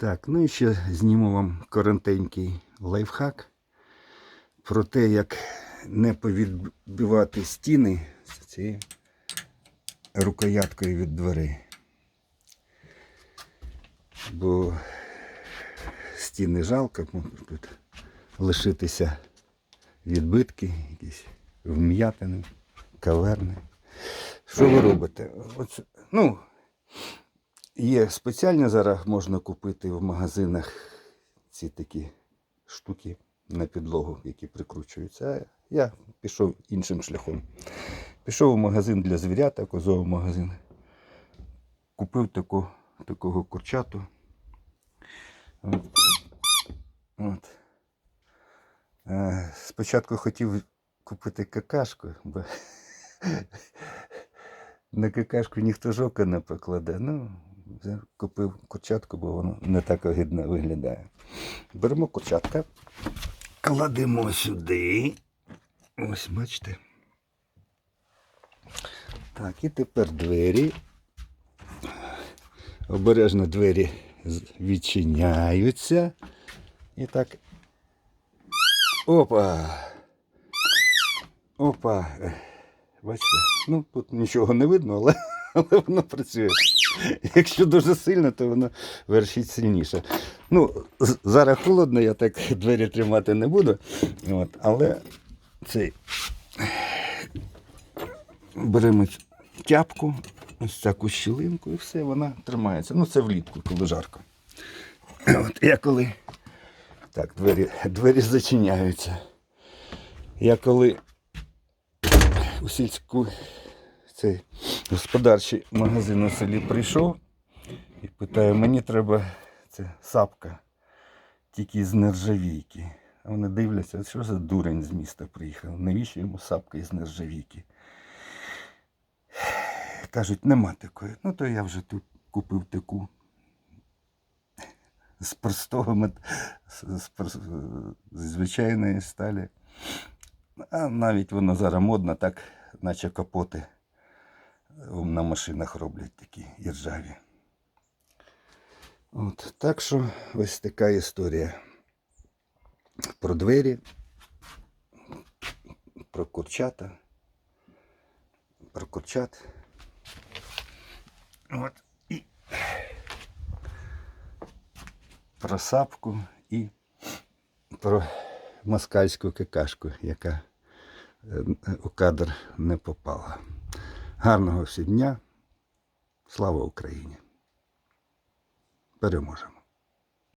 Так, ну і ще зніму вам коротенький лайфхак про те, як не повідбивати стіни з цією рукояткою від дверей. Бо стіни жалко, можуть тут лишитися відбитки, якісь вм'ятини, каверни. Що ви робите? Оце, ну, Є спеціальні зараз можна купити в магазинах ці такі штуки на підлогу, які прикручуються. А я пішов іншим шляхом. Пішов у магазин для звірята, козовий магазин. Купив таку, такого курчату. От. Спочатку хотів купити какашку, бо на какашку ніхто ж ока не покладе. Ну, купив курчатку, бо воно не так огидно виглядає. Беремо курчатка, кладемо сюди. Ось, бачите. Так, і тепер двері. Обережно двері відчиняються. І так. Опа! Опа! Бачите? Ну, тут нічого не видно, але, але воно працює. Якщо дуже сильно, то воно вершить сильніше. Ну, зараз холодно, я так двері тримати не буду. От, але цей. Беремо тяпку, ось таку щілинку і все, вона тримається. Ну, це влітку, коли жарко. От, я коли. Так, двері, двері зачиняються. Я коли у сільську цей господарчий магазин у селі прийшов і питаю, мені треба це сапка, тільки з нержавійки. А вони дивляться, що за дурень з міста приїхав. Навіщо йому сапка із нержавійки? Кажуть, нема такої. Ну, то я вже тут купив таку з простого мет... з, з, з звичайної сталі. А навіть воно зараз модно, так, наче капоти на машинах роблять такі іржаві. От, так що ось така історія про двері, про курчата, про курчат. От, і про сапку і про москальську какашку, яка е, у кадр не попала. Гарного всі дня. Слава Україні! Переможемо!